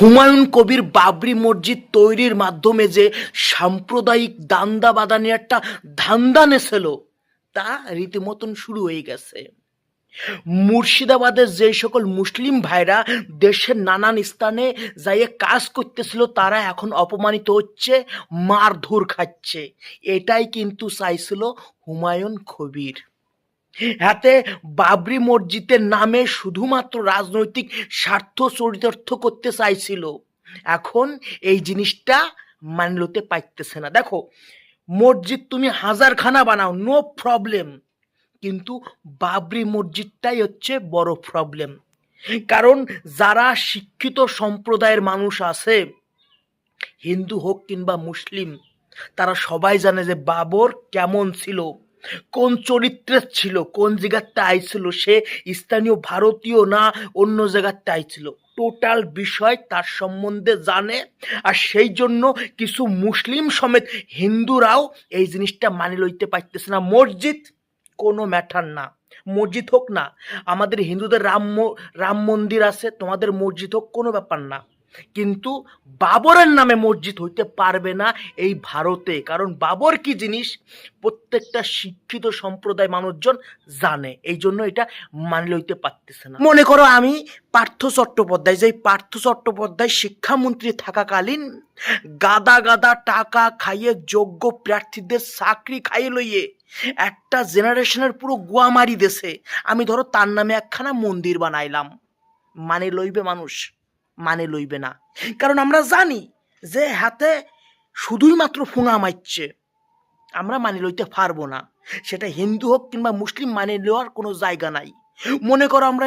হুমায়ুন কবির বাবরি মসজিদ তৈরির মাধ্যমে যে সাম্প্রদায়িক দান্দা বাদানি একটা ধান্দা নেছিল, তা রীতিমতন শুরু হয়ে গেছে। মুর্শিদাবাদের যে সকল মুসলিম ভাইরা দেশের নানান স্থানে যাইয়ে কাজ করতেছিল, তারা এখন অপমানিত হচ্ছে, মারধর খাচ্ছে। এটাই কিন্তু চাইছিল হুমায়ুন কবির। হাতে বাবরি মসজিদের নামে শুধুমাত্র রাজনৈতিক স্বার্থ চরিতার্থ করতে চাইছিল। এখন এই জিনিসটা মানলতে পাইতেছে না। দেখো, মসজিদ তুমি হাজারখানা বানাও নো প্রবলেম কিন্তু বাবরি মসজিদটাই হচ্ছে বড় প্রবলেম কারণ যারা শিক্ষিত সম্প্রদায়ের মানুষ আছে, হিন্দু হোক কিংবা মুসলিম, তারা সবাই জানে যে বাবর কেমন ছিল। কোন চরিত্রের ছিল, কোন জায়গাতে আইছিল সে স্থানীয় ভারতীয় না অন্য জায়গাতে আইছিল টোটাল বিষয় তার সম্বন্ধে জানে আর সেই জন্য কিছু মুসলিম সমেত হিন্দুরাও এই জিনিসটা মানি লইতে পারতেছে না। মসজিদ কোনো ম্যাটার না। মসজিদ হোক না, আমাদের হিন্দুদের রাম রাম মন্দির আছে, তোমাদের মসজিদ হোক কোনো ব্যাপার না। কিন্তু বাবরের নামে মসজিদ হইতে পারবে না এই ভারতে। কারণ বাবর কি জিনিস? প্রত্যেকটা শিক্ষিত সম্প্রদায় মানুষজন জানে। এই জন্য এটা মানি লইতে পারতেছে না। মনে করো আমি পার্থ চট্টোপাধ্যায় যে পার্থ চট্টোপাধ্যায় শিক্ষামন্ত্রী থাকাকালীন গাদা গাদা টাকা খাইয়ে যোগ্য প্রার্থীদের চাকরি খাইয়ে লইয়ে একটা জেনারেশনের পুরো গোয়া মারি দেছে। আমি ধরো তার নামে একখানা মন্দির বানাইলাম। মানে লইবে মানুষ। মানে লইবে না। কারণ আমরা জানি যে হাতে শুধুই মাত্র ফুঙা মারছে। আমরা মানে লইতে পারব না। সেটা হিন্দু হোক কিংবা মুসলিম মানে নেওয়ার কোনো জায়গা নাই। মনে করো আমরা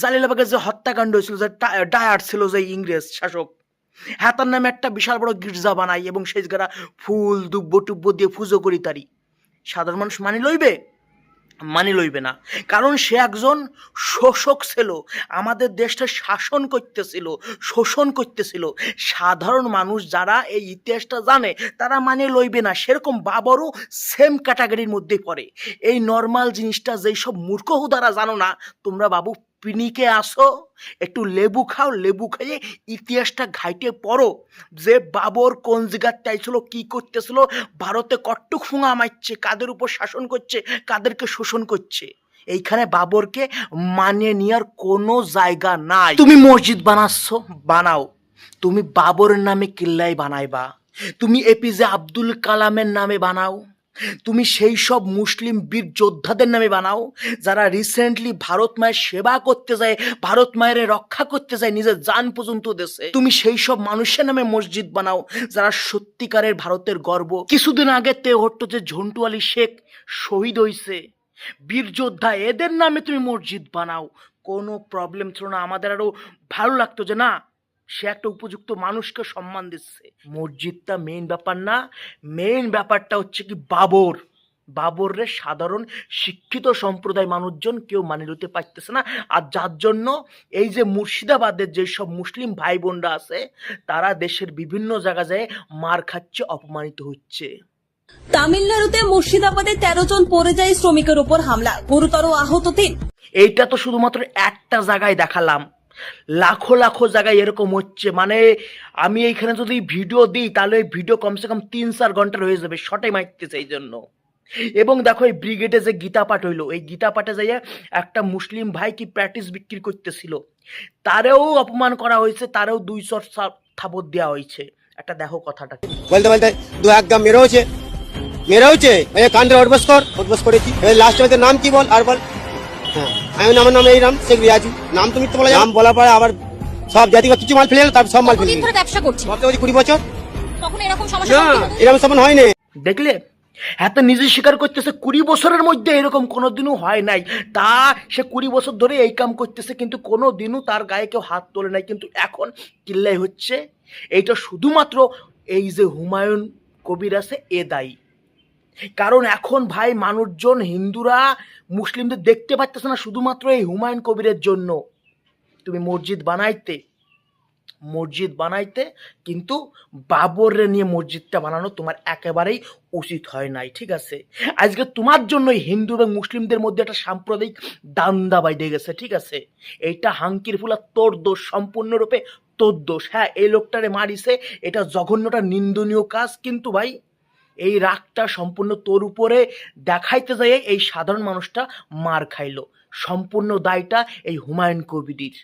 জালিলাবাগের যে হত্যাকাণ্ড হয়েছিল, যে ডায়ার ছিল যে ইংরেজ শাসক হ্যাঁ তার নামে একটা বিশাল বড় গির্জা বানাই এবং সেই জায়গাটা ফুল দুব্য টুব্য দিয়ে পুজো করি তারি সাধারণ মানুষ মানি লইবে? মানি লইবে না। কারণ সে একজন শোষক ছিল, আমাদের দেশটা শাসন করতেছিল, শোষণ করতেছিল। সাধারণ মানুষ যারা এই ইতিহাসটা জানে, তারা মানে লইবে না। সেরকম বাবরও সেম ক্যাটাগরির মধ্যে পড়ে। এই নর্মাল জিনিসটা যেই সব মূর্খ দ্বারা জানো না, তোমরা বাবু পিনিকে আসো, একটু লেবু খাও, লেবু খাইয়ে ইতিহাসটা ঘাইটে পড়ো। যে বাবর কোন জায়গার চাইছিল, কি করতেছিল, ভারতে কট্টুক ফুঙা মারছে, কাদের উপর শাসন করছে, কাদেরকে শোষণ করছে। এইখানে বাবরকে মানিয়ে নেওয়ার কোনো জায়গা নাই। তুমি মসজিদ বানাচ্ছ, বানাও। তুমি বাবরের নামে কিল্লাই বানাইবা। তুমি এপিজে আব্দুল কালামের নামে বানাও। তুমি সেই সব মুসলিম বীর যোদ্ধাদের নামে বানাও, যারা রিসেন্টলি ভারত মায়ের সেবা করতে যায়, ভারত মায়ের রক্ষা করতে যায় নিজের যান পর্যন্ত দেশে। তুমি সেই সব মানুষের নামে মসজিদ বানাও, যারা সত্যিকারের ভারতের গর্ব। কিছুদিন আগে তে হট্ট যে ঝন্টু আলী শেখ শহীদ হইছে। বীর যোদ্ধা, এদের নামে তুমি মসজিদ বানাও। কোনো প্রবলেম ছিল না, আমাদের আরও ভালো লাগতো যে না সে একটা উপযুক্ত মানুষকে সম্মান দিচ্ছে। মসজিদটা মেইন ব্যাপার না মেইন ব্যাপারটা হচ্ছে কি বাবর। বাবরের সাধারণ শিক্ষিত সম্প্রদায় মানুষজন কেউ মানে নিতে পারতেছে না। আর যার জন্য এই যে মুর্শিদাবাদের যেসব মুসলিম ভাই বোনরা আছে তারা দেশের বিভিন্ন জায়গা যায় মার খাচ্ছে অপমানিত হচ্ছে। তামিলনাড়ুতে মুর্শিদাবাদে তেরো জন পরিযায়ী শ্রমিকের উপর হামলা। গুরুতর আহত তিন। এইটা তো শুধুমাত্র একটা জায়গায় দেখালাম। লাখো লাখো জায়গায় এরকম হচ্ছে। মানে আমি এইখানে যদি ভিডিও দিই, তাহলে এই ভিডিও কমসে কম তিন চার ঘণ্টার হয়ে যাবে শটে মারতেছে এই জন্য। এবং দেখো এই ব্রিগেডে যে গীতা পাঠ হইল, এই গীতা পাঠে যাইয়া একটা মুসলিম ভাই কি প্র্যাকটিস বিক্রি করতেছিল? তারেও অপমান করা হয়েছে, তারেও দুই চর থাপত দেওয়া হয়েছে। একটা দেখো কথাটা। বলতে বলতে, দু এক গাম মেরে হচ্ছে মেরে এই কান্ডে উঠবস কর উঠবস করেছি লাস্ট নাম কি বল? আর বল। আমি আমার নাম এই নাম শেখ রিয়াজু নাম তুমি তো বলা নাম বলার পরে আবার সব জাতিগত কিছু মাল ফেলে গেলো তারপর সব মাল ফেলে ধরে ব্যবসা করছি? বলছি কুড়ি বছর? তখন এরকম সমস্যা না এরকম সমান হয়নি। দেখলে হ্যাঁ তো নিজে স্বীকার করতেছে কুড়ি বছরের মধ্যে এরকম কোনোদিনও হয় নাই। তা সে কুড়ি বছর ধরে এই কাম করতেছে কিন্তু কোনো দিনও তার গায়ে কেউ হাত তোলে নাই। কিন্তু এখন কিল্লাই হচ্ছে এইটা শুধুমাত্র এই যে হুমায়ুন কবির আছে এ দায়ী। কারণ এখন ভাই মানুষজন হিন্দুরা মুসলিমদের দেখতে পাচ্ছে না শুধুমাত্র এই হুমায়ুন কবিরের জন্য। তুমি মসজিদ বানাইতে মসজিদ বানাইতে কিন্তু বাবরে নিয়ে মসজিদটা বানানো তোমার একেবারেই উচিত হয় নাই, ঠিক আছে? আজকে তোমার জন্যই হিন্দু এবং মুসলিমদের মধ্যে একটা সাম্প্রদায়িক দান্দা বাইডে গেছে, ঠিক আছে? এইটা হাঙ্কির ফুলা তোর দোষ, সম্পূর্ণরূপে তোর দোষ। হ্যাঁ এই লোকটারে মারিছে, এটা জঘন্যটা নিন্দনীয় কাজ, কিন্তু ভাই এই রাগটা সম্পূর্ণ তোর উপরে দেখাইতে যাই এই সাধারণ মানুষটা মার খাইল। সম্পূর্ণ দায়টা এই হুমায়ুন কবির